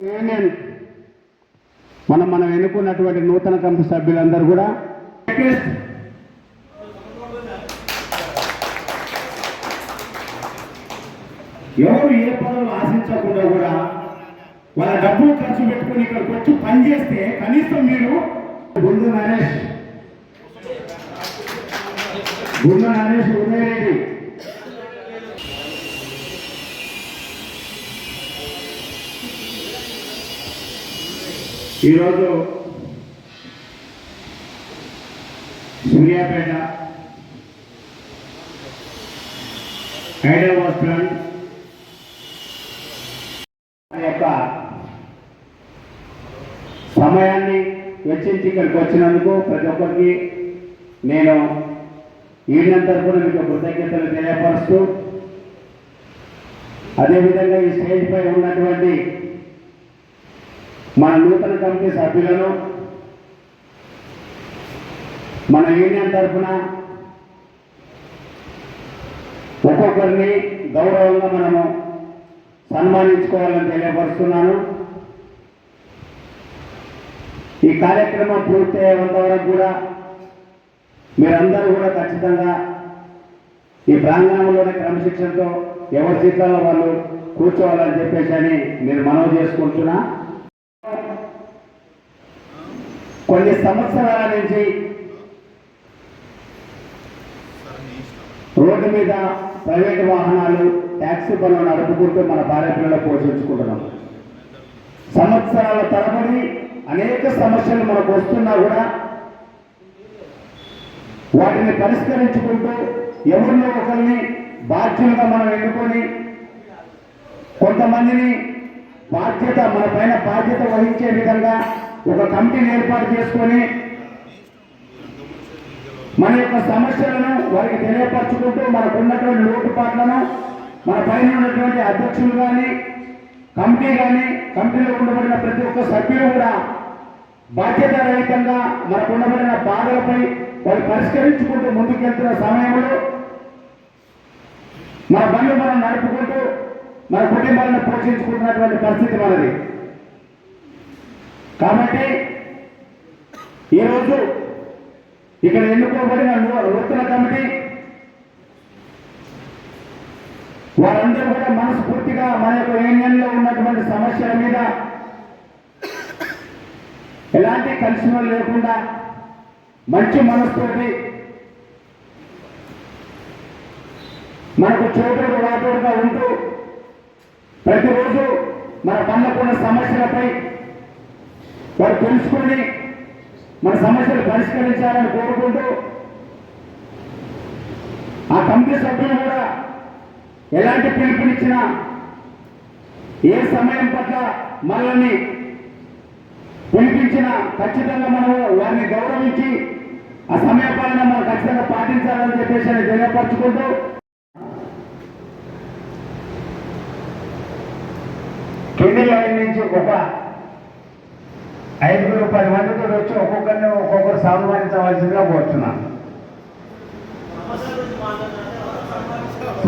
Union మనం మనం ఎన్నుకున్నటువంటి నూతన కమిటీ సభ్యులందరూ కూడా ఎవరు ఏ పనులు ఆశించకుండా కూడా వాళ్ళ డబ్బులు ఖర్చు పెట్టుకుని ఇక్కడికి వచ్చి పనిచేస్తే కనీసం మీరు గుండు నరేష్. గుండు నరేష్ ఉదయరెడ్డి. ఈరోజు సూర్యాపేట హైదరాబాద్ ప్లాంట్ యొక్క సమయాన్ని వెచ్చించి ఇక్కడికి వచ్చినందుకు ప్రతి ఒక్కరికి నేను యూనియన్ తరఫున మీకు కృతజ్ఞతలు తెలియపరుస్తూ అదేవిధంగా ఈ స్టేజ్ పై ఉన్నటువంటి మన నూతన కమిటీ సభ్యులను మన యూనియన్ తరఫున ఒక్కొక్కరిని గౌరవంగా మనము సన్మానించుకోవాలని తెలియపరుస్తున్నాను. ఈ కార్యక్రమం పూర్తయ్యేంత వరకు కూడా మీరందరూ కూడా ఖచ్చితంగా ఈ ప్రాంగణంలోనే క్రమశిక్షణతో ఎవరి సీట్లలో వాళ్ళు కూర్చోవాలని చెప్పేసి అని నేను మనవి చేసుకుంటున్నా. కొన్ని సంవత్సరాల నుంచి రోడ్డు మీద ప్రైవేట్ వాహనాలు ట్యాక్సీ పనులు నడుపుకుంటూ మన భార్యపిల్లలు పోషించుకుంటున్నాం. సంవత్సరాల తరబడి అనేక సమస్యలు మనకు వస్తున్నా కూడా వాటిని పరిష్కరించుకుంటూ ఎవరినో ఒకరిని బాధ్యులుగా మనం ఎన్నుకొని కొంతమందిని బాధ్యత మన పైన బాధ్యత వహించే విధంగా ఒక కమిటీని ఏర్పాటు చేసుకొని మన యొక్క సమస్యలను వారికి తెలియపరచుకుంటూ మనకు ఉన్నటువంటి లోటుపాట్లను మన పైన ఉన్నటువంటి అధ్యక్షులు కానీ కమిటీ కానీ కమిటీలో ఉండబడిన ప్రతి ఒక్క సభ్యులు కూడా బాధ్యత రహితంగా మనకు ఉండబడిన బాధలపై వారు పరిష్కరించుకుంటూ ముందుకెళ్తున్న సమయంలో మన బండ్లు మనం నడుపుకుంటూ మన కుటుంబాలను పోషించుకుంటున్నటువంటి పరిస్థితి మనది. కాబట్టి ఈరోజు ఇక్కడ ఎన్నుకోబడిన నూతన కమిటీ వారందరూ కూడా మనస్ఫూర్తిగా మన యొక్క యూనియన్లో ఉన్నటువంటి సమస్యల మీద ఎలాంటి కలిసిన లేకుండా మంచి మనస్తోటి మనకు చోటుడు వాటోడుగా ఉంటూ ప్రతిరోజు మన పనులకున్న సమస్యలపై వారు తెలుసుకొని మన సమస్యలు పరిష్కరించాలని కోరుకుంటూ ఆ కమిటీ సభ్యులు కూడా ఎలాంటి పిలుపునిచ్చినా ఏ సమయం పట్ల మనల్ని పిలిపించినా ఖచ్చితంగా మనము వారిని గౌరవించి ఆ సమయ పాలన మనం ఖచ్చితంగా పాటించాలని చెప్పేసి అని తెలియపరచుకుంటూ కింది లైన్ నుంచి ఒక ఐదుగురు పది మందితో వచ్చి ఒక్కొక్కరిని ఒక్కొక్కరు సన్మానించవలసిందిగా కోరుతున్నాను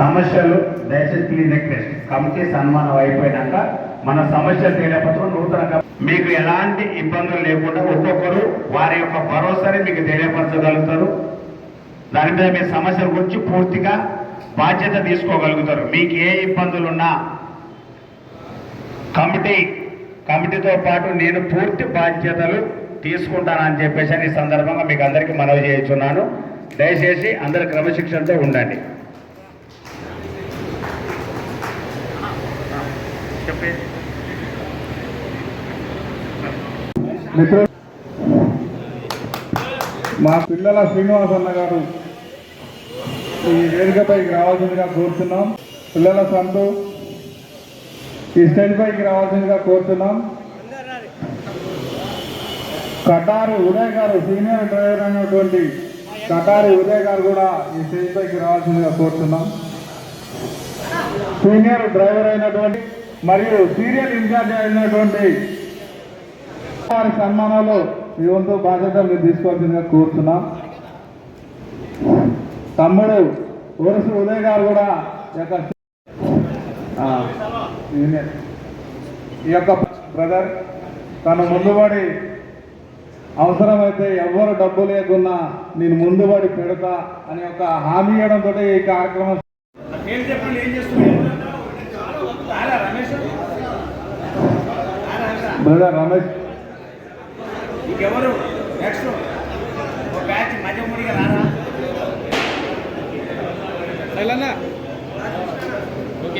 సమస్యలు దయచేసి క్లీన్ రిక్వెస్ట్ కమిటీ సన్మానం అయిపోయినాక మన సమస్యలు తెలియపత్రం నూతన మీకు ఎలాంటి ఇబ్బందులు లేకుండా ఒక్కొక్కరు వారి యొక్క భరోసాని మీకు తెలియపరచగలుగుతారు. దాని మీద మీ సమస్యల గురించి పూర్తిగా బాధ్యత తీసుకోగలుగుతారు. మీకు ఏ ఇబ్బందులు ఉన్నా కమిటీ కమిటీతో పాటు నేను పూర్తి బాధ్యతలు తీసుకుంటానని చెప్పేసి ఈ సందర్భంగా మీకు అందరికీ మనవి చేయించున్నాను దయచేసి అందరి క్రమశిక్షణతో ఉండండి. మా పిల్లల శ్రీనివాస్ అన్న గారు ఈ వేదికపైకి రావాల్సిందిగా కోరుతున్నాం. పిల్లల సంతో ఈ స్టేజ్ పైకి రావాల్సిందిగా కోరుతున్నాం. కటారు ఉదయ్ గారు సీనియర్ డ్రైవర్ అయినటువంటి కటారి ఉదయ్ గారు కూడా ఈ స్టేజ్ పైకి రావాల్సిందిగా కోరుతున్నాం. సీనియర్ డ్రైవర్ అయినటువంటి మరియు సీరియల్ ఇన్ఛార్జ్ అయినటువంటి వారి సన్మానాలు ఈ వంతు బాధ్యత మీరు తీసుకోవాల్సిందిగా కోరుతున్నాం. తమ్ముడు ఓరసు ఉదయ్ గారు కూడా యొక్క ఈ యొక్క బ్రదర్ తను ముందుబడి అవసరమైతే ఎవరు డబ్బు లేకున్నా నేను ముందుబడి పెడతా అని ఒక హామీ ఇవ్వడంతో ఈ కార్యక్రమం బ్రదర్ రమేష్. ఇంకెవరు? నెక్స్ట్ బ్యాచ్ మధ్య ముడిగా రారా?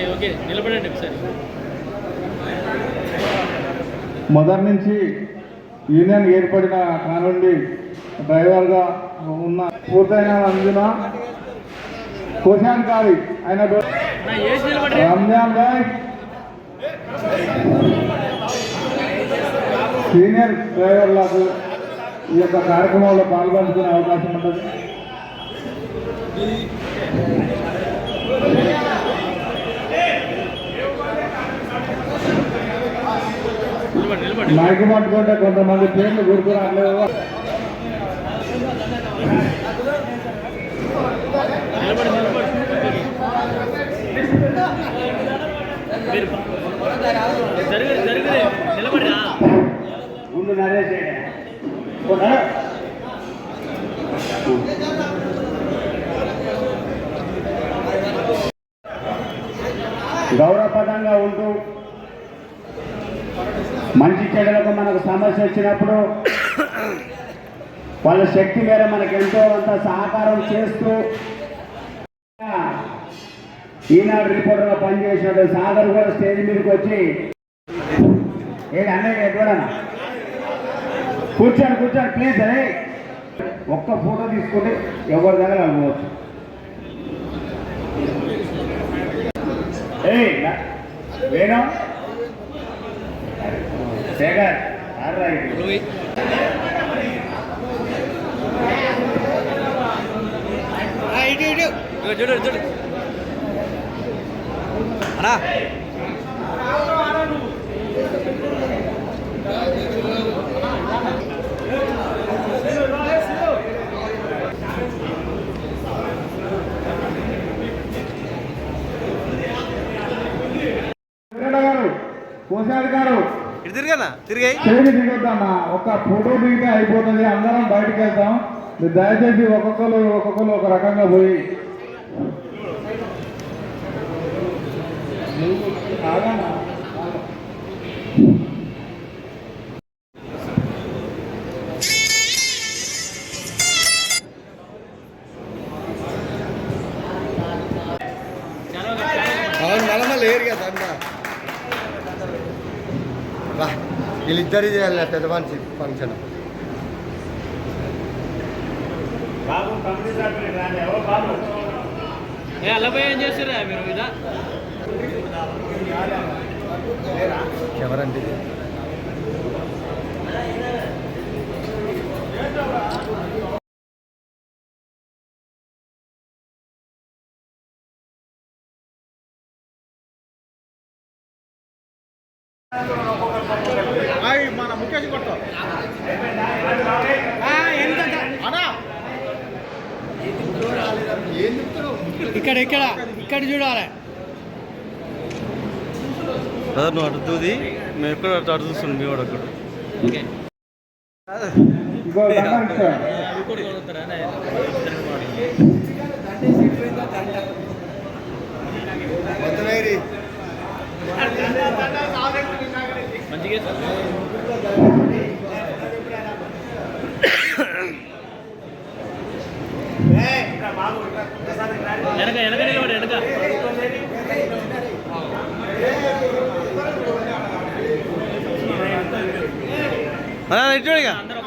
Okay okay. నిలబడండి ఒకసారి. మొదటి నుంచి యూనియన్ ఏర్పడిన కానుండి డ్రైవర్గా ఉన్న పూర్తయిన అందున కోశాన్ కావి ఆయన రంజాన్ భాయ్ సీనియర్ డ్రైవర్లకు ఈ యొక్క కార్యక్రమంలో పాల్గొంచుకునే అవకాశం ఉంటుంది మైకు పట్టుకుంటే కొంతమంది పేర్లు గుర్తు రావట్లేదు. నిలబడి నిలబడి మీరు జరుగు జరుగు నిలబడి రా ముందు నరేష్ గౌరవపదంగా ఉంటూ మంచి చెడులకు మనకు సమస్య వచ్చినప్పుడు వాళ్ళ శక్తి మేర మనకు ఎంతో అంత సహకారం చేస్తూ ఈనాడు రిపోర్టర్గా పనిచేసినట్టు సాగర్ కూడా స్టేజ్ మీదకి వచ్చి ఏడు అన్నయ్య ఎక్కడన్నా కూర్చోండి కూర్చోండి ప్లీజ్ అరే ఒక్క ఫోటో తీసుకుంటే ఎవరి దగ్గర అనుకోవచ్చు ఏ వేణు? శేఖర్ ఆర్రా ఇటు. ఇటు. చూడు చూడు. అన్నా. గారు ఇటు తిరిగానా తిరిగాయి. దిగొద్దన్న ఒక ఫోటో దిగితే అయిపోతుంది అందరం బయటకు వెళ్తాం. మీరు దయచేసి ఒక్కొక్కరు ఒక్కొక్కరు ఒక రకంగా పోయి. అవును మళ్ళీ లేరు కదా రా. వీళ్ళిద్దరి చేయాలి పెద్ద మనిషి ఫంక్షన్ బాబు ఎవరండి ఇది? ఇక్కడ ఇక్కడ ఇక్కడ చూడాలి బ్రదర్ నువ్వు అటు దూది మేము ఎక్కడ అటు అటు చూస్తున్నాం మీ వాడు అక్కడ ఓకే ఇంకో దండం ఇస్తాను. ఇంకోటి కొడుతారా మొత్తం వేరి మంచిగా అన్నా